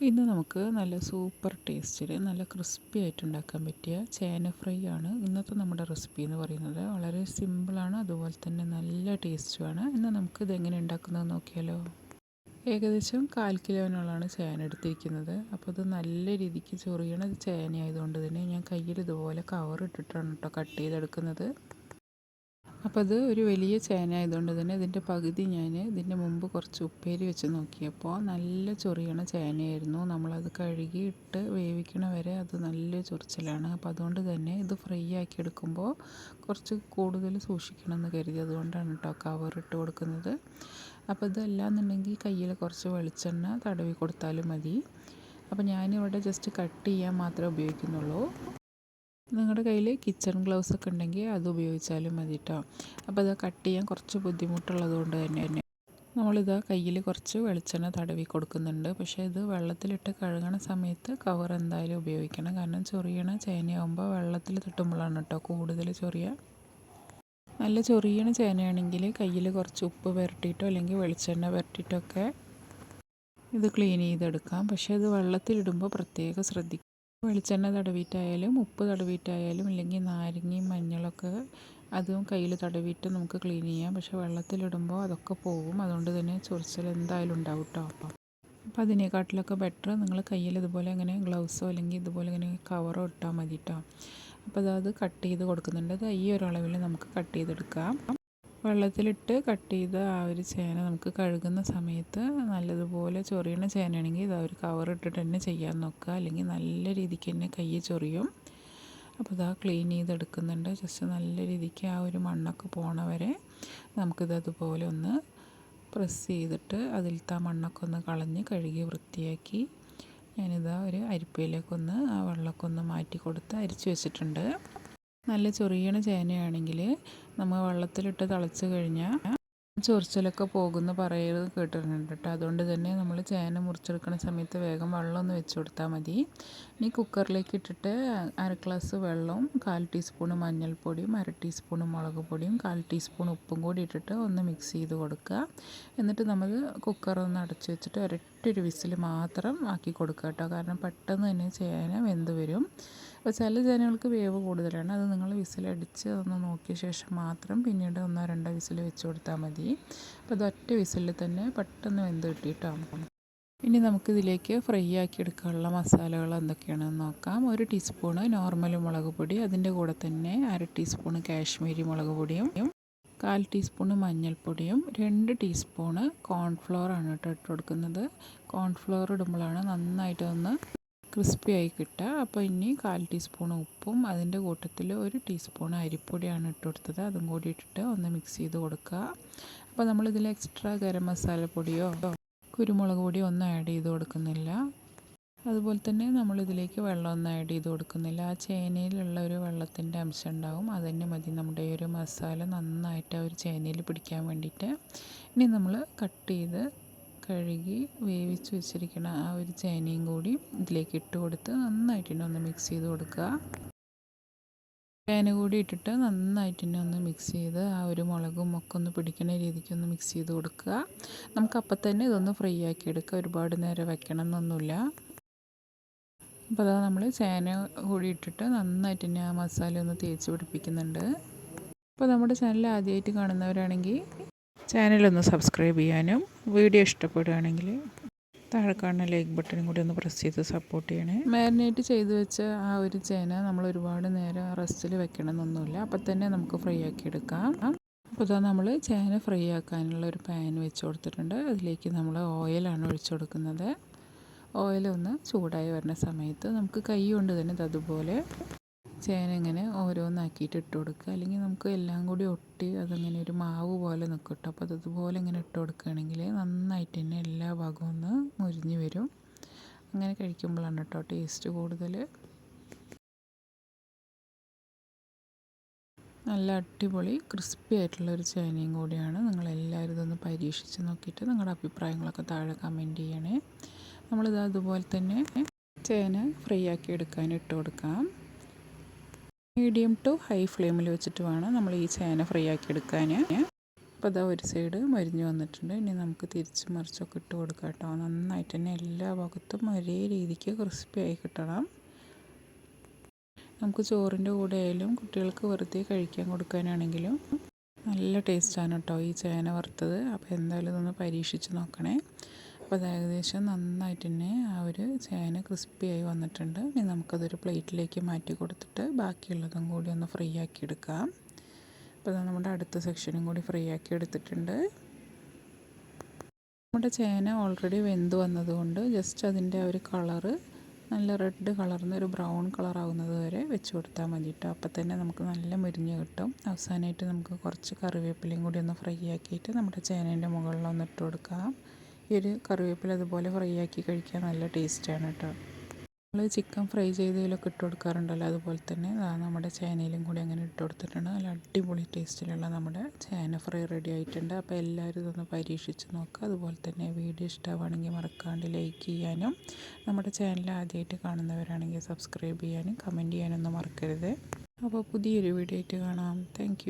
ഇന്ന് നമുക്ക് നല്ല സൂപ്പർ ടേസ്റ്റിൽ നല്ല ക്രിസ്പി ആയിട്ട് ഉണ്ടാക്കാൻ പറ്റിയ ചേന ഫ്രൈ ആണ്. ഇന്നത്തെ നമ്മുടെ റെസിപ്പി എന്ന് പറയുന്നത് വളരെ സിമ്പിളാണ് അതുപോലെ തന്നെ നല്ല ടേസ്റ്റുമാണ് ഇന്ന് നമുക്ക് ഇതെങ്ങനെ ഉണ്ടാക്കുന്നത് നോക്കിയാലോ? ഏകദേശം കാൽ കിലോനോളാണ് ചേന എടുത്തിരിക്കുന്നത്. അപ്പോൾ ഇത് നല്ല രീതിക്ക് ചൊറിയണ ചേന ആയതുകൊണ്ട് തന്നെ ഞാൻ കയ്യിൽ ഇതുപോലെ കവർ ഇട്ടിട്ടാണ് കേട്ടോ കട്ട് ചെയ്തെടുക്കുന്നത്. അപ്പോൾ അത് ഒരു വലിയ ചേന ആയതുകൊണ്ട് തന്നെ ഇതിന്റെ പകുതി ഞാൻ ഇതിന്റെ മുമ്പ് കുറച്ച് ഉപ്പേരി വെച്ച് നോക്കിയപ്പോൾ നല്ല ചൊറിയണ ചേനയായിരുന്നു. നമ്മളത് കഴുകി ഇട്ട് വേവിക്കണ വരെ അത് നല്ല ചൊറിച്ചിലാണ്. അപ്പോൾ അതുകൊണ്ട് തന്നെ ഇത് ഫ്രൈ ആക്കി എടുക്കുമ്പോൾ കുറച്ച് കൂടുതൽ സൂക്ഷിക്കണം എന്ന് കരുതി. അതുകൊണ്ടാണ് കേട്ടോ കവർ ഇട്ട് കൊടുക്കുന്നത്. അപ്പോൾ ഇതല്ലാന്നുണ്ടെങ്കിൽ കയ്യിൽ കുറച്ച് വെളിച്ചെണ്ണ തടവി കൊടുത്താലും മതി. അപ്പോൾ ഞാനിവിടെ ജസ്റ്റ് കട്ട് ചെയ്യാൻ മാത്രമേ ഉപയോഗിക്കുന്നുള്ളൂ. നിങ്ങളുടെ കയ്യിൽ കിച്ചൺ ഗ്ലൗസ് ഒക്കെ ഉണ്ടെങ്കിൽ അത് ഉപയോഗിച്ചാലും മതി കേട്ടോ അപ്പോൾ അത് കട്ട് ചെയ്യാൻ കുറച്ച് ബുദ്ധിമുട്ടുള്ളത് കൊണ്ട് തന്നെ തന്നെ നമ്മളിത് കയ്യിൽ കുറച്ച് വെളിച്ചെണ്ണ തടവി കൊടുക്കുന്നുണ്ട്. പക്ഷേ ഇത് വെള്ളത്തിലിട്ട് കഴുകണ സമയത്ത് കവർ എന്തായാലും ഉപയോഗിക്കണം. കാരണം ചൊറിയണ ചേനയാകുമ്പോൾ വെള്ളത്തിൽ തട്ടുമ്പോഴാണ് കേട്ടോ കൂടുതൽ ചൊറിയ. നല്ല ചൊറിയണ ചേനയാണെങ്കിൽ കയ്യിൽ കുറച്ച് ഉപ്പ് പുരട്ടിയിട്ടോ അല്ലെങ്കിൽ വെളിച്ചെണ്ണ പുരട്ടിയിട്ടൊക്കെ ഇത് ക്ലീൻ ചെയ്തെടുക്കാം. പക്ഷേ ഇത് വെള്ളത്തിലിടുമ്പോൾ പ്രത്യേകം ശ്രദ്ധിക്കുക വെളിച്ചെണ്ണ തടവിയിട്ടായാലും ഉപ്പ് തടവിയിട്ടായാലും ഇല്ലെങ്കിൽ നാരങ്ങയും മഞ്ഞളൊക്കെ അതും കയ്യിൽ തടവിയിട്ട് നമുക്ക് ക്ലീൻ ചെയ്യാം. പക്ഷേ വെള്ളത്തിലിടുമ്പോൾ അതൊക്കെ പോകും. അതുകൊണ്ട് തന്നെ ചൊറിച്ചൽ എന്തായാലും ഉണ്ടാവും കേട്ടോ അപ്പം. അപ്പോൾ അതിനെക്കാട്ടിലൊക്കെ ബെറ്റർ നിങ്ങൾ കയ്യിൽ ഇതുപോലെ അങ്ങനെ ഗ്ലൗസോ അല്ലെങ്കിൽ ഇതുപോലെ ഇങ്ങനെ കവറോ ഇട്ടാൽ മതി കേട്ടോ അപ്പോൾ അത് കട്ട് ചെയ്ത് കൊടുക്കുന്നുണ്ട്. അത് ഈ ഒരളവിൽ നമുക്ക് കട്ട് ചെയ്തെടുക്കാം. വെള്ളത്തിലിട്ട് കട്ട് ചെയ്ത ആ ഒരു ചേന നമുക്ക് കഴുകുന്ന സമയത്ത് നല്ലതുപോലെ ചൊറിയണ ചേനയാണെങ്കിൽ ഇത് ഒരു കവർ ഇട്ടിട്ട് തന്നെ ചെയ്യാൻ നോക്കുക. അല്ലെങ്കിൽ നല്ല രീതിക്ക് തന്നെ കൈ ചൊറിയും. അപ്പോൾ ഇതാ ക്ലീൻ ചെയ്തെടുക്കുന്നുണ്ട്. ജസ്റ്റ് നല്ല രീതിക്ക് ആ ഒരു മണ്ണൊക്കെ പോണ വരെ നമുക്കിത് അതുപോലെ ഒന്ന് പ്രസ് ചെയ്തിട്ട് അതിലത്തെ ആ മണ്ണൊക്കെ ഒന്ന് കളഞ്ഞ് കഴുകി വൃത്തിയാക്കി ഞാനിതാ ഒരു അരിപ്പയിലേക്കൊന്ന് ആ വെള്ളമൊക്കെ ഒന്ന് മാറ്റി കൊടുത്ത് അരിച്ചു വെച്ചിട്ടുണ്ട്. നല്ല ചൊറിയണ ചേനയാണെങ്കിൽ നമ്മൾ വെള്ളത്തിലിട്ട് തിളച്ച് കഴിഞ്ഞാൽ ചൊറിച്ചിലൊക്കെ പോകുന്ന പറയുന്നത് കേട്ടിട്ടുണ്ട് കേട്ടോ അതുകൊണ്ട് തന്നെ നമ്മൾ ചേന മുറിച്ചെടുക്കുന്ന സമയത്ത് വേഗം വെള്ളം ഒന്ന് വെച്ച് കൊടുത്താൽ മതി. ഇനി കുക്കറിലേക്ക് ഇട്ടിട്ട് അര ഗ്ലാസ് വെള്ളവും കാൽ ടീസ്പൂൺ മഞ്ഞൾപ്പൊടിയും അര ടീസ്പൂൺ മുളക് പൊടിയും കാൽ ടീസ്പൂൺ ഉപ്പും കൂടി ഇട്ടിട്ട് ഒന്ന് മിക്സ് ചെയ്ത് കൊടുക്കുക. എന്നിട്ട് നമ്മൾ കുക്കർ ഒന്ന് അടച്ച് വെച്ചിട്ട് ഒരൊറ്റൊരു വിസിൽ മാത്രം ആക്കി കൊടുക്കുക കേട്ടോ. കാരണം പെട്ടെന്ന് തന്നെ ചേന വെന്ത് വരും. അപ്പോൾ ചില ചേനകൾക്ക് വേവ് കൂടുതലാണ്. അത് നിങ്ങൾ വിസിലടിച്ച് ഒന്ന് നോക്കിയ ശേഷം മാത്രം പിന്നീട് ഒന്നോ രണ്ടോ വിസിൽ വെച്ച് കൊടുത്താൽ മതി. അപ്പോൾ അത് ഒറ്റ വിസിലിൽ തന്നെ പെട്ടെന്ന് വെന്ത് കിട്ടിയിട്ടാണ് ഇനി നമുക്കിതിലേക്ക് ഫ്രൈ ആക്കി എടുക്കാനുള്ള മസാലകൾ എന്തൊക്കെയാണെന്ന് നോക്കാം. ഒരു ടീസ്പൂണ് നോർമൽ മുളക് പൊടി അതിന്റെ കൂടെ തന്നെ അര ടീസ്പൂണ് കാശ്മീരി മുളക് പൊടിയും കാൽ ടീസ്പൂണ് മഞ്ഞൾപ്പൊടിയും രണ്ട് ടീസ്പൂണ് കോൺഫ്ലോറാണ് കേട്ടോ ഇട്ട് കൊടുക്കുന്നത് കോൺഫ്ലോർ ഇടുമ്പോഴാണ് നന്നായിട്ട് ഒന്ന് ക്രിസ്പി ആയി കിട്ടുക. അപ്പോൾ ഇനി കാൽ ടീസ്പൂൺ ഉപ്പും അതിന്റെ കൂട്ടത്തിൽ ഒരു ടീസ്പൂൺ അരിപ്പൊടിയാണ് ഇട്ട് കൊടുത്തത് അതും കൂടി ഇട്ടിട്ട് ഒന്ന് മിക്സ് ചെയ്ത് കൊടുക്കുക. അപ്പോൾ നമ്മളിതിൽ എക്സ്ട്രാ ഗരം മസാല പൊടിയോ കുരുമുളക് പൊടിയോ ഒന്നും ആഡ് ചെയ്ത് കൊടുക്കുന്നില്ല. അതുപോലെ തന്നെ നമ്മളിതിലേക്ക് വെള്ളമൊന്നും ആഡ് ചെയ്ത് കൊടുക്കുന്നില്ല. ആ ചേനയിലുള്ള ഒരു വെള്ളത്തിന്റെ അംശം ഉണ്ടാവും അതുതന്നെ മതി. നമ്മുടെ ഒരു മസാല നന്നായിട്ട് ആ ഒരു ചേനയിൽ പിടിക്കാൻ വേണ്ടിയിട്ട്. ഇനി നമ്മൾ കട്ട് ചെയ്ത് കഴുകി വേവിച്ച് വെച്ചിരിക്കുന്ന ആ ഒരു ചേനയും കൂടി ഇതിലേക്ക് ഇട്ട് കൊടുത്ത് നന്നായിട്ട് ഒന്ന് മിക്സ് ചെയ്ത് കൊടുക്കുക. ചേന കൂടി ഇട്ടിട്ട് നന്നായിട്ട് തന്നെ ഒന്ന് മിക്സ് ചെയ്ത് ആ ഒരു മുളകും ഒക്കെ ഒന്ന് പിടിക്കുന്ന രീതിക്ക് ഒന്ന് മിക്സ് ചെയ്ത് കൊടുക്കുക. നമുക്കപ്പം തന്നെ ഇതൊന്ന് ഫ്രൈ ആക്കി എടുക്കുക. ഒരുപാട് നേരം വെക്കണം എന്നൊന്നുമില്ല അപ്പോൾ അതാ നമ്മൾ ചേന കൂടി ഇട്ടിട്ട് നന്നായിട്ട് തന്നെ ആ മസാല ഒന്ന് തേച്ച് പിടിപ്പിക്കുന്നുണ്ട്. അപ്പോൾ നമ്മുടെ ചാനൽ ആദ്യമായിട്ട് കാണുന്നവരാണെങ്കിൽ ചാനലൊന്ന് സബ്സ്ക്രൈബ് ചെയ്യാനും വീഡിയോ ഇഷ്ടപ്പെടുകയാണെങ്കിൽ താഴെ കാണുന്ന ലൈക്ക് ബട്ടണും കൂടി ഒന്ന് പ്രസ് ചെയ്ത് സപ്പോർട്ട് ചെയ്യണേ. മാരിനേറ്റ് ചെയ്ത് വെച്ച ആ ഒരു ചേന നമ്മൾ ഒരുപാട് നേരം റെസ്റ്റിൽ വെക്കണമെന്നൊന്നുമില്ല. അപ്പം തന്നെ നമുക്ക് ഫ്രൈ ആക്കി എടുക്കാം. അപ്പോൾ ഇതാ നമ്മൾ ചേന ഫ്രൈ ആക്കാനുള്ള ഒരു പാൻ വെച്ച് കൊടുത്തിട്ടുണ്ട്. അതിലേക്ക് നമ്മൾ ഓയിലാണ് ഒഴിച്ചു കൊടുക്കുന്നത്. ഓയിൽ ഒന്ന് ചൂടായി വരുന്ന സമയത്ത് നമുക്ക് കൈ കൊണ്ട് തന്നെ അതുപോലെ ചേന ഇങ്ങനെ ഓരോന്നാക്കിയിട്ട് ഇട്ട് കൊടുക്കുക. അല്ലെങ്കിൽ നമുക്ക് എല്ലാം കൂടി ഒട്ടി അതങ്ങനെ ഒരു മാവ് പോലെ നിൽക്കും കേട്ടോ. അപ്പോൾ അതുപോലെ ഇങ്ങനെ ഇട്ട് കൊടുക്കുകയാണെങ്കിൽ നന്നായിട്ട് തന്നെ എല്ലാ ഭാഗവും ഒന്ന് മുരിഞ്ഞ് വരും. അങ്ങനെ കഴിക്കുമ്പോഴാണ് കേട്ടോ ടേസ്റ്റ് കൂടുതൽ. നല്ല അടിപൊളി ക്രിസ്പി ആയിട്ടുള്ള ഒരു ചേനയും കൂടിയാണ്. നിങ്ങളെല്ലാവരും ഇതൊന്ന് പരീക്ഷിച്ച് നോക്കിയിട്ട് നിങ്ങളുടെ അഭിപ്രായങ്ങളൊക്കെ താഴെ കമന്റ് ചെയ്യണേ. നമ്മളിത് അതുപോലെ തന്നെ ചേന ഫ്രൈ ആക്കി എടുക്കാൻ ഇട്ട് കൊടുക്കാം. മീഡിയം ടു ഹൈ ഫ്ലെയിമിൽ വെച്ചിട്ട് വേണം നമ്മൾ ഈ ചേന ഫ്രൈ ആക്കി എടുക്കാൻ. അപ്പോൾ അതാ ഒരു സൈഡ് മരിഞ്ഞ് വന്നിട്ടുണ്ട്. ഇനി നമുക്ക് തിരിച്ച് മറിച്ചൊക്കെ ഇട്ട് കൊടുക്കാം കേട്ടോ. നന്നായിട്ട് തന്നെ എല്ലാ ഭാഗത്തും ഒരേ രീതിക്ക് ക്രിസ്പി ആയി കിട്ടണം. നമുക്ക് ചോറിന്റെ കൂടെ ആയാലും കുട്ടികൾക്ക് വെറുതെ കഴിക്കാൻ കൊടുക്കാനാണെങ്കിലും നല്ല ടേസ്റ്റാണ് കേട്ടോ ഈ ചേന വറുത്തത്. അപ്പോൾ എന്തായാലും ഇതൊന്ന് പരീക്ഷിച്ച് നോക്കണേ. അപ്പോൾ ഏകദേശം നന്നായിട്ട് തന്നെ ആ ഒരു ചേന ക്രിസ്പിയായി വന്നിട്ടുണ്ട്. ഇനി നമുക്കതൊരു പ്ലേറ്റിലേക്ക് മാറ്റി കൊടുത്തിട്ട് ബാക്കിയുള്ളതും കൂടി ഒന്ന് ഫ്രൈ ആക്കി എടുക്കാം. അപ്പോൾ നമ്മുടെ അടുത്ത സെക്ഷനും കൂടി ഫ്രൈ ആക്കി എടുത്തിട്ടുണ്ട്. നമ്മുടെ ചേന ഓൾറെഡി വെന്ത് വന്നതുകൊണ്ട് ജസ്റ്റ് അതിന്റെ ആ ഒരു കളറ് നല്ല റെഡ് കളർന്ന് ഒരു ബ്രൗൺ കളർ ആവുന്നത് വരെ വെച്ച് കൊടുത്താൽ മതി കേട്ടോ അപ്പോൾ തന്നെ നമുക്ക് നല്ല മുരിഞ്ഞ് കിട്ടും. അവസാനമായിട്ട് നമുക്ക് കുറച്ച് കറിവേപ്പിലയും കൂടി ഒന്ന് ഫ്രൈ ആക്കിയിട്ട് നമ്മുടെ ചേനേന്റെ മുകളിലൊന്ന് ഇട്ട് കൊടുക്കാം. ഈ ഒരു കറിവേപ്പില അതുപോലെ ഫ്രൈ ആക്കി കഴിക്കാൻ നല്ല ടേസ്റ്റാണ് കേട്ടോ. നമ്മൾ ചിക്കൻ ഫ്രൈ ചെയ്തതിലൊക്കെ ഇട്ട് കൊടുക്കാറുണ്ടല്ലോ. അതുപോലെ തന്നെ നമ്മുടെ ചേനയിലും കൂടി അങ്ങനെ ഇട്ട് കൊടുത്തിട്ടുണ്ട്. നല്ല അടിപൊളി ടേസ്റ്റിലുള്ള നമ്മുടെ ചേന ഫ്രൈ റെഡി ആയിട്ടുണ്ട്. അപ്പോൾ എല്ലാവരും ഇതൊന്ന് പരീക്ഷിച്ച് നോക്കുക അതുപോലെ തന്നെ വീഡിയോ ഇഷ്ടമാണെങ്കിൽ മറക്കാണ്ട് ലൈക്ക് ചെയ്യാനും നമ്മുടെ ചാനൽ ആദ്യമായിട്ട് കാണുന്നവരാണെങ്കിൽ സബ്സ്ക്രൈബ് ചെയ്യാനും കമന്റ് ചെയ്യാനൊന്നും മറക്കരുത്. അപ്പോൾ പുതിയൊരു വീഡിയോ ആയിട്ട് കാണാം. താങ്ക്